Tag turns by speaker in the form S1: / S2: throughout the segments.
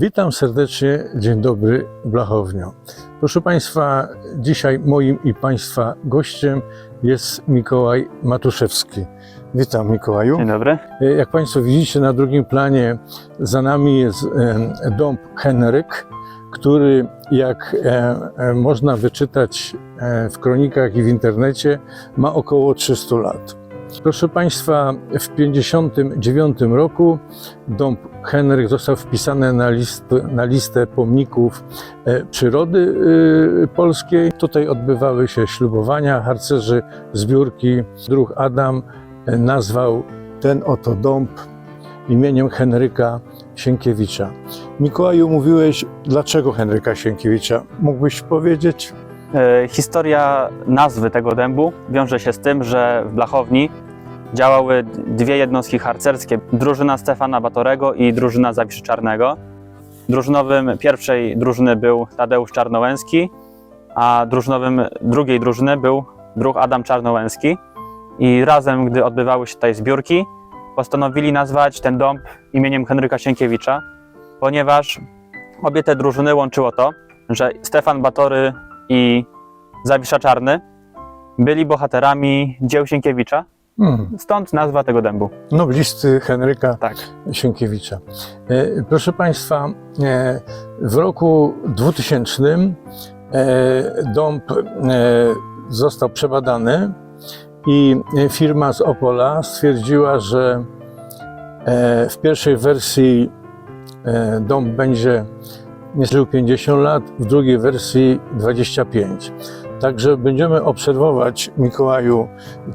S1: Witam serdecznie, dzień dobry Blachownio. Proszę Państwa, dzisiaj moim i Państwa gościem jest Mikołaj Matuszewski. Witam Mikołaju.
S2: Dzień dobry.
S1: Jak Państwo widzicie na drugim planie za nami jest dąb Henryk, który jak e, e, można wyczytać e, w kronikach i w internecie ma około 300 lat. Proszę Państwa, w 1959 roku dąb Henryk został wpisany na, list, na listę pomników e, przyrody e, polskiej. Tutaj odbywały się ślubowania, harcerzy, zbiórki. Druh Adam e, nazwał ten oto dąb imieniem Henryka Sienkiewicza. Mikołaju, mówiłeś, dlaczego Henryka Sienkiewicza? Mógłbyś powiedzieć?
S2: E, Historia nazwy tego dębu wiąże się z tym, że w Blachowni działały dwie jednostki harcerskie, drużyna Stefana Batorego i drużyna Zawiszy Czarnego. Drużynowym pierwszej drużyny był Tadeusz Czarnołęski, a drużynowym drugiej drużyny był druh Adam Czarnołęski. I razem, gdy odbywały się tutaj zbiórki, postanowili nazwać ten dąb imieniem Henryka Sienkiewicza, ponieważ obie te drużyny łączyło to, że Stefan Batory i Zawisza Czarny byli bohaterami dzieł Sienkiewicza,
S1: Hmm,
S2: stąd nazwa tego dębu.
S1: noblisty Henryka
S2: Tak.
S1: Sienkiewicza. E, Proszę Państwa, e, w roku 2000 e, dąb e, został przebadany i firma z Opola stwierdziła, że w pierwszej wersji dąb będzie nie żył 50 lat, w drugiej wersji 25. Także będziemy obserwować, Mikołaju,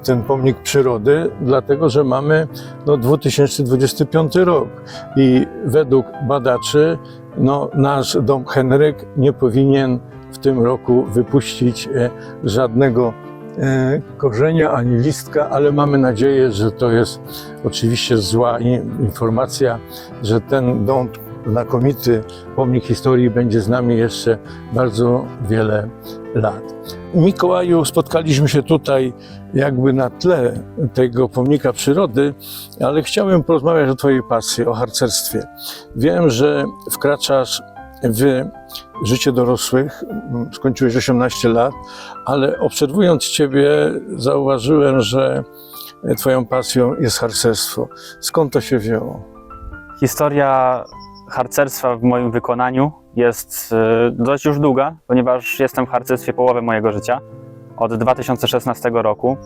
S1: ten pomnik przyrody, dlatego że mamy no, 2025 rok i według badaczy no, nasz dom Henryk nie powinien w tym roku wypuścić e, żadnego e, korzenia ani listka, ale mamy nadzieję, że to jest oczywiście zła informacja, że ten dom znakomity pomnik historii będzie z nami jeszcze bardzo wiele lat. Mikołaju, spotkaliśmy się tutaj jakby na tle tego pomnika przyrody, ale chciałem porozmawiać o Twojej pasji, o harcerstwie. Wiem, że wkraczasz w życie dorosłych, skończyłeś 18 lat, ale obserwując Ciebie zauważyłem, że Twoją pasją jest harcerstwo. Skąd to się wzięło?
S2: Historia harcerstwa w moim wykonaniu jest e, dość już długa, ponieważ jestem w harcerstwie połowę mojego życia. Od 2016 roku,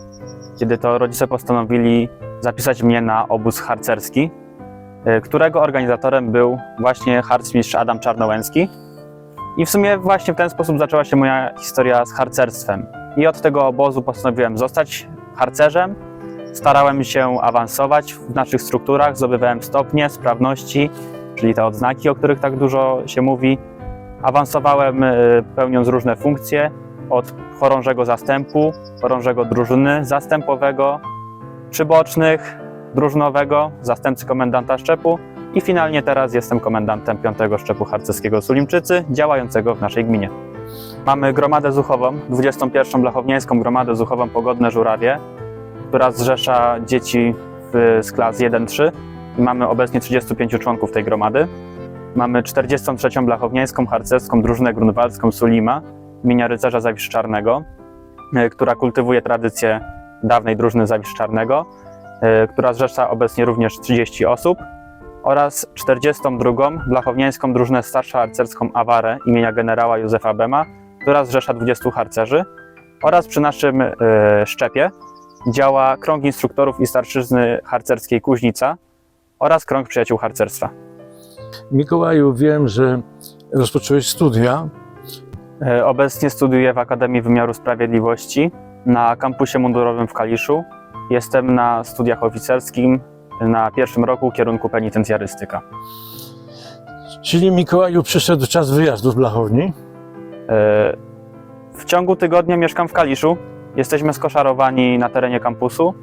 S2: kiedy to rodzice postanowili zapisać mnie na obóz harcerski, e, którego organizatorem był właśnie harcmistrz Adam Czarnołęski. I w sumie właśnie w ten sposób zaczęła się moja historia z harcerstwem. I od tego obozu postanowiłem zostać harcerzem. Starałem się awansować w naszych strukturach, zdobywałem stopnie, sprawności, czyli te odznaki, o których tak dużo się mówi. Awansowałem e, pełniąc różne funkcje, od chorążego zastępu, chorążego drużyny zastępowego, przybocznych, drużynowego, zastępcy komendanta szczepu i finalnie teraz jestem komendantem 5 szczepu harcerskiego Sulimczycy, działającego w naszej gminie. Mamy gromadę zuchową, 21. Blachownieńską gromadę zuchową Pogodne Żurawie, która zrzesza dzieci z klas 1-3 i mamy obecnie 35 członków tej gromady. Mamy 43. Blachownieńską harcerską drużynę grunwaldzką Sulima imienia rycerza Zawisz Czarnego, e, która kultywuje tradycję dawnej drużyny Zawisz Czarnego, e, która zrzesza obecnie również 30 osób oraz 42. Blachownieńską drużynę starsza harcerską Awarę imienia generała Józefa Bema, która zrzesza 20 harcerzy oraz przy naszym e, szczepie działa krąg instruktorów i starszyzny harcerskiej Kuźnica oraz krąg przyjaciół harcerstwa.
S1: Mikołaju, wiem, że rozpocząłeś studia.
S2: E, Obecnie studiuję w Akademii Wymiaru Sprawiedliwości na kampusie mundurowym w Kaliszu. Jestem na studiach oficerskim na pierwszym roku kierunku penitencjarystyka.
S1: Czyli Mikołaju przyszedł czas wyjazdu z Blachowni.
S2: E, W ciągu tygodnia mieszkam w Kaliszu. Jesteśmy skoszarowani na terenie kampusu,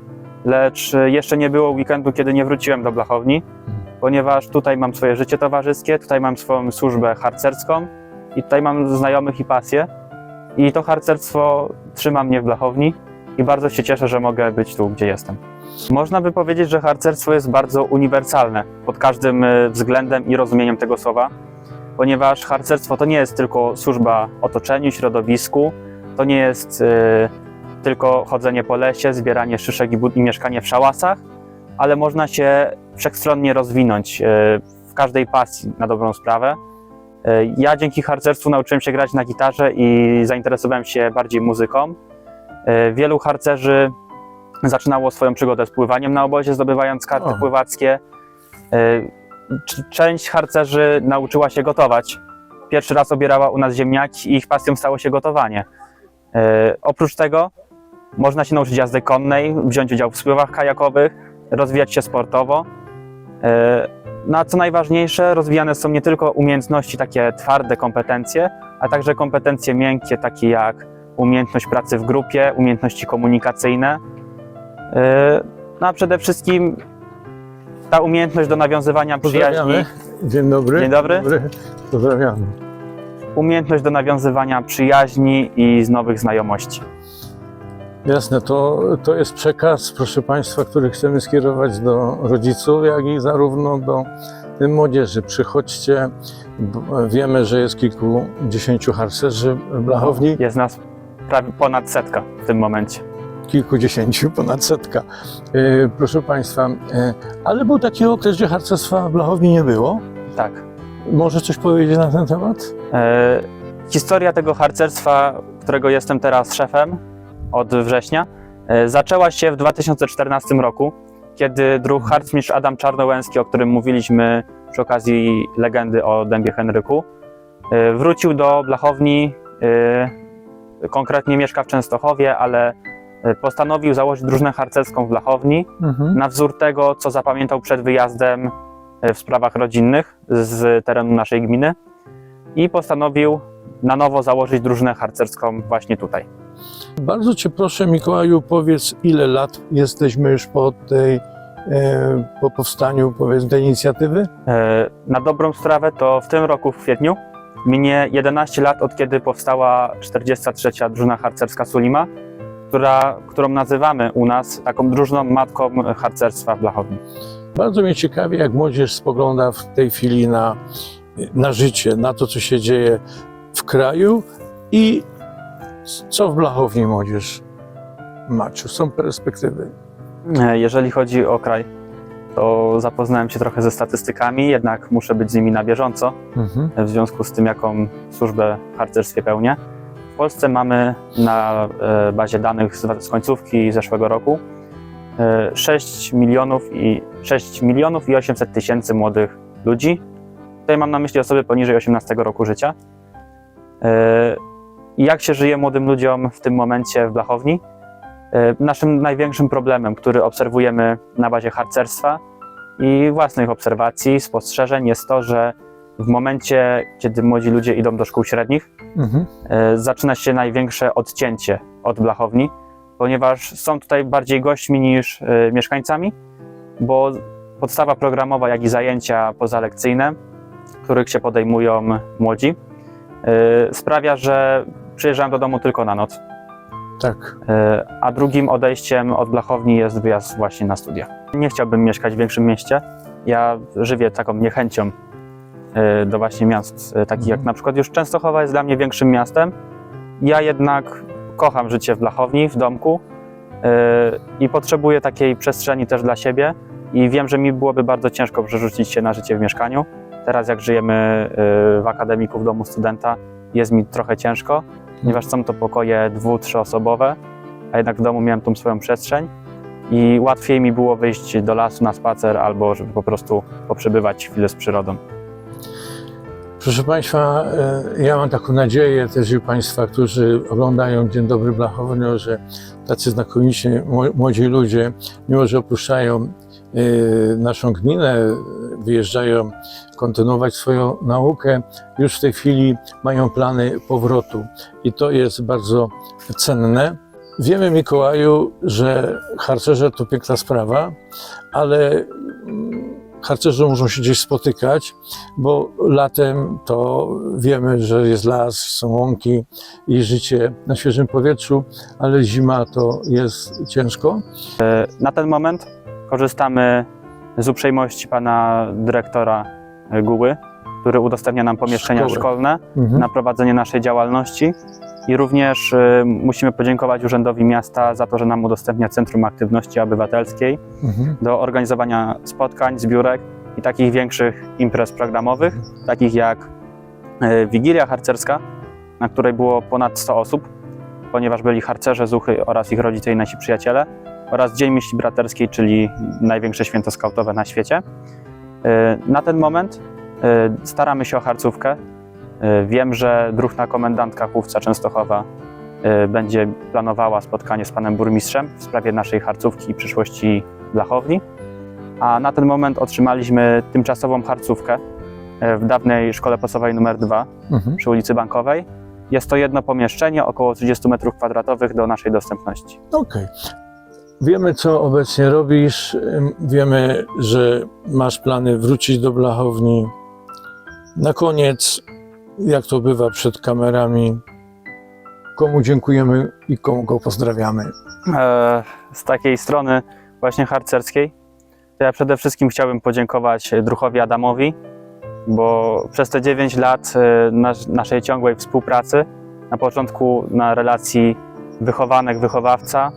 S2: lecz jeszcze nie było weekendu, kiedy nie wróciłem do Blachowni, ponieważ tutaj mam swoje życie towarzyskie, tutaj mam swoją służbę harcerską i tutaj mam znajomych i pasję. I to harcerstwo trzyma mnie w Blachowni i bardzo się cieszę, że mogę być tu, gdzie jestem. Można by powiedzieć, że harcerstwo jest bardzo uniwersalne pod każdym e, względem i rozumieniem tego słowa. ponieważ harcerstwo to nie jest tylko służba otoczeniu, środowisku, to nie jest e, tylko chodzenie po lesie, zbieranie szyszek i, i mieszkanie w szałasach, ale można się wszechstronnie rozwinąć e, w każdej pasji na dobrą sprawę. E, Ja dzięki harcerstwu nauczyłem się grać na gitarze i zainteresowałem się bardziej muzyką. E, Wielu harcerzy zaczynało swoją przygodę z pływaniem na obozie, zdobywając karty
S1: O.
S2: pływackie. Część harcerzy nauczyła się gotować. Pierwszy raz obierała u nas ziemniaki i ich pasją stało się gotowanie. Oprócz tego można się nauczyć jazdy konnej, wziąć udział w spływach kajakowych, rozwijać się sportowo. E, No a co najważniejsze, rozwijane są nie tylko umiejętności, takie twarde kompetencje, a także kompetencje miękkie, takie jak umiejętność pracy w grupie, umiejętności komunikacyjne. E, No a przede wszystkim ta umiejętność do nawiązywania przyjaźni,
S1: Pozdrawiamy. Dzień dobry.
S2: Dzień dobry.
S1: Pozdrawiamy.
S2: umiejętność do nawiązywania przyjaźni i z nowych znajomości.
S1: Jasne, to, to jest przekaz, proszę Państwa, który chcemy skierować do rodziców, jak i zarówno do młodzieży. Przychodźcie, wiemy, że jest kilkudziesięciu harcerzy w Blachowni,
S2: Jest nas prawie ponad setka w tym momencie.
S1: kilkudziesięciu, ponad setka. E, Proszę Państwa, e, ale był taki okres, gdzie harcerstwa w Blachowni nie było.
S2: Tak.
S1: Może coś powiedzieć na ten temat?
S2: E, historia tego harcerstwa, którego jestem teraz szefem od września, e, zaczęła się w 2014 roku, kiedy druh harcmistrz Adam Czarnołęski, o którym mówiliśmy przy okazji legendy o dębie Henryku, e, wrócił do Blachowni, e, konkretnie mieszka w Częstochowie, ale postanowił założyć drużynę harcerską w Blachowni,
S1: Mhm.
S2: na wzór tego, co zapamiętał przed wyjazdem w sprawach rodzinnych z terenu naszej gminy i postanowił na nowo założyć drużynę harcerską właśnie tutaj.
S1: Bardzo Cię proszę, Mikołaju, powiedz, ile lat jesteśmy już po tej, e, po powstaniu, powiedzmy, tej inicjatywy?
S2: E, Na dobrą sprawę to w tym roku w kwietniu minie 11 lat od kiedy powstała 43. drużyna harcerska Sulima, która, którą nazywamy u nas taką drużyną matką harcerstwa w Blachowni.
S1: Bardzo mnie ciekawi, jak młodzież spogląda w tej chwili na, na życie, na to, co się dzieje w kraju i co w Blachowni młodzież ma, czy są perspektywy.
S2: E, Jeżeli chodzi o kraj, to zapoznałem się trochę ze statystykami, jednak muszę być z nimi na bieżąco.
S1: Mhm.
S2: w związku z tym, jaką służbę w harcerstwie pełnię. W Polsce mamy na e, bazie danych z, końcówki zeszłego roku e, 6 milionów i 6 milionów i 800 tysięcy młodych ludzi. Tutaj mam na myśli osoby poniżej 18 roku życia. I jak się żyje młodym ludziom w tym momencie w Blachowni? E, Naszym największym problemem, który obserwujemy na bazie harcerstwa i własnych obserwacji, spostrzeżeń jest to, że w momencie, kiedy młodzi ludzie idą do szkół średnich,
S1: Mhm.
S2: e, zaczyna się największe odcięcie od blachowni, ponieważ są tutaj bardziej gośćmi niż e, mieszkańcami, bo podstawa programowa, jak i zajęcia pozalekcyjne, których się podejmują młodzi, sprawia, że przyjeżdżają do domu tylko na noc,
S1: Tak.
S2: e, a drugim odejściem od blachowni jest wyjazd właśnie na studia. Nie chciałbym mieszkać w większym mieście. Ja żywię taką niechęcią e, do właśnie miast e, takich jak
S1: Mhm.
S2: na przykład już Częstochowa jest dla mnie większym miastem. Ja jednak kocham życie w Blachowni, w domku i potrzebuję takiej przestrzeni też dla siebie i wiem, że mi byłoby bardzo ciężko przerzucić się na życie w mieszkaniu. Teraz jak żyjemy w akademiku w domu studenta jest mi trochę ciężko, ponieważ są to pokoje dwu-, trzyosobowe, a jednak w domu miałem tą swoją przestrzeń i łatwiej mi było wyjść do lasu na spacer albo żeby po prostu poprzebywać chwilę z przyrodą.
S1: Proszę Państwa, e, ja mam taką nadzieję też i Państwa, którzy oglądają Dzień Dobry Blachowny, że tacy znakomici mło- młodzi ludzie, mimo że opuszczają naszą gminę, wyjeżdżają kontynuować swoją naukę, już w tej chwili mają plany powrotu i to jest bardzo cenne. Wiemy, Mikołaju, że harcerze to piękna sprawa, ale mm, harcerze muszą się gdzieś spotykać, bo latem to wiemy, że jest las, są łąki i życie na świeżym powietrzu, ale zima to jest ciężko.
S2: Na ten moment korzystamy z uprzejmości pana dyrektora Guły, który udostępnia nam pomieszczenia
S1: Szkoły.
S2: szkolne
S1: Mhm.
S2: na prowadzenie naszej działalności. I również y, musimy podziękować Urzędowi Miasta za to, że nam udostępnia Centrum Aktywności Obywatelskiej
S1: Mhm.
S2: do organizowania spotkań, zbiórek i takich większych imprez programowych, takich jak y, Wigilia Harcerska, na której było ponad 100 osób, ponieważ byli harcerze, zuchy oraz ich rodzice i nasi przyjaciele, oraz Dzień Myśli Braterskiej, czyli największe święto skautowe na świecie. Y, Na ten moment y, staramy się o harcówkę. Y, Wiem, że druhna komendantka Chówca Częstochowa będzie planowała spotkanie z panem burmistrzem w sprawie naszej harcówki i przyszłości Blachowni. A na ten moment otrzymaliśmy tymczasową harcówkę w dawnej szkole podstawowej nr 2
S1: Mhm.
S2: przy ulicy Bankowej. Jest to jedno pomieszczenie, około 30 m2 do naszej dostępności.
S1: Okej. Wiemy, co obecnie robisz. Wiemy, że masz plany wrócić do Blachowni. Na koniec, jak to bywa przed kamerami, komu dziękujemy i komu go pozdrawiamy.
S2: E, z takiej strony właśnie harcerskiej, to ja przede wszystkim chciałbym podziękować druhowi Adamowi, bo przez te 9 lat e, nas, naszej ciągłej współpracy, na początku na relacji wychowanek-wychowawca,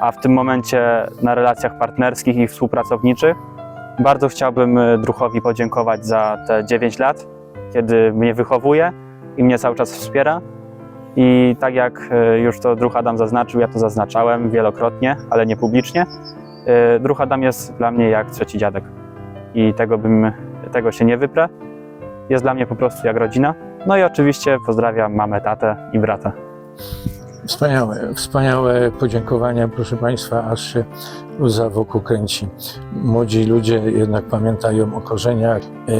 S2: a w tym momencie na relacjach partnerskich i współpracowniczych, bardzo chciałbym e, druhowi podziękować za te 9 lat, kiedy mnie wychowuje i mnie cały czas wspiera. I tak jak e, już to Druh Adam zaznaczył, ja to zaznaczałem wielokrotnie, ale nie publicznie. e, Druh Adam jest dla mnie jak trzeci dziadek. I tego bym, tego się nie wyprę. Jest dla mnie po prostu jak rodzina. No i oczywiście pozdrawiam mamę, tatę i brata.
S1: Wspaniałe, wspaniałe podziękowania, proszę Państwa, aż się łza wokół kręci. Młodzi ludzie jednak pamiętają o korzeniach. E,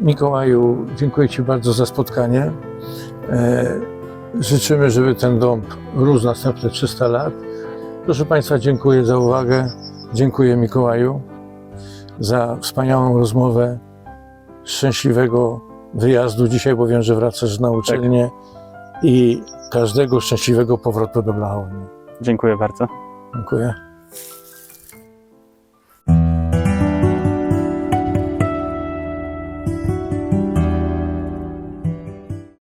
S1: Mikołaju, dziękuję Ci bardzo za spotkanie. E, życzymy, żeby ten dom rósł następne 300 lat. Proszę Państwa, dziękuję za uwagę. Dziękuję Mikołaju za wspaniałą rozmowę. Szczęśliwego wyjazdu dzisiaj, bo wiem, że wracasz na uczelnię i każdego szczęśliwego powrotu do Blachowni.
S2: Dziękuję bardzo.
S1: Dziękuję.